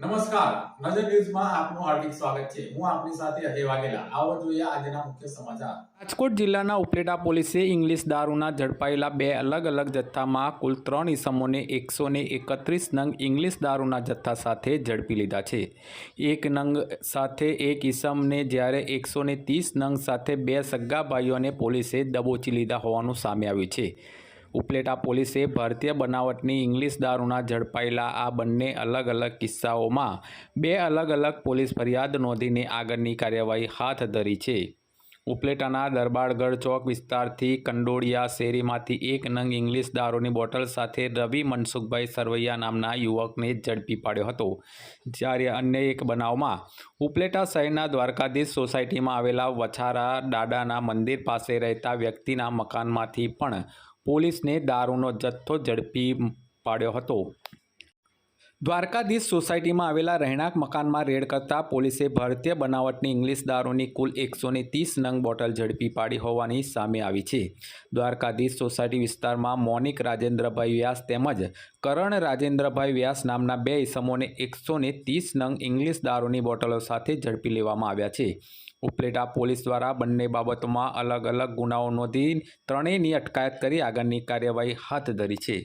નમસ્કાર. નજર ન્યૂઝમાં આપનું હાર્દિક સ્વાગત છે. હું આપની સાથે અજય વાઘેલા. આવો જોઈએ આજના મુખ્ય સમાચાર. રાજકોટ જિલ્લાના ઉપલેટા પોલીસે ઇંગ્લિશ દારૂના ઝડપાયેલા બે અલગ અલગ જથ્થામાં કુલ ત્રણ ઇસમોને એકસો એકત્રીસ નંગ ઇંગ્લિશ દારૂના જથ્થા સાથે ઝડપી લીધા છે. એક નંગ સાથે એક ઇસમને જ્યારે એકસો ત્રીસ નંગ સાથે બે સગ્ગા ભાઈઓને પોલીસે દબોચી લીધા હોવાનું સામે આવ્યું છે. ઉપલેટા પોલીસે ભારતીય બનાવટની ઇંગ્લિશ દારૂના ઝડપાયેલા આ બંને અલગ અલગ કિસ્સાઓમાં બે અલગ અલગ પોલીસ ફરિયાદ નોંધીને આગળની કાર્યવાહી હાથ ધરી છે. ઉપલેટાના દરબારગઢ ચોક વિસ્તારથી કંડોળિયા શેરીમાંથી એક નંગ ઇંગ્લિશ દારૂની બોટલ સાથે રવિ મનસુખભાઈ સરવૈયા નામના યુવકને ઝડપી પાડ્યો હતો. જ્યારે અન્ય એક બનાવમાં ઉપલેટા શહેરના દ્વારકાધીશ સોસાયટીમાં આવેલા વછારા દાદાના મંદિર પાસે રહેતા વ્યક્તિના મકાનમાંથી પણ પોલીસને દારૂનો જથ્થો ઝડપી પાડ્યો હતો. દ્વારકાધીશ સોસાયટીમાં આવેલા રહેણાંક મકાનમાં રેડ કરતા પોલીસે ભારતીય બનાવટની ઇંગ્લિશ દારૂની કુલ એકસો ત્રીસ નંગ બોટલ ઝડપી પાડી હોવાની સામે આવી છે. દ્વારકાધીશ સોસાયટી વિસ્તારમાં મોનિક રાજેન્દ્રભાઈ વ્યાસ તેમજ કરણ રાજેન્દ્રભાઈ વ્યાસ નામના બે ઇસમોને એકસો ત્રીસ નંગ ઇંગ્લિશ દારૂની બોટલો સાથે ઝડપી લેવામાં આવ્યા છે. ઉપલેટા પોલીસ દ્વારા બંને બાબતોમાં અલગ અલગ ગુનાઓ નોંધી ત્રણેયની અટકાયત કરી આગળની કાર્યવાહી હાથ ધરી છે.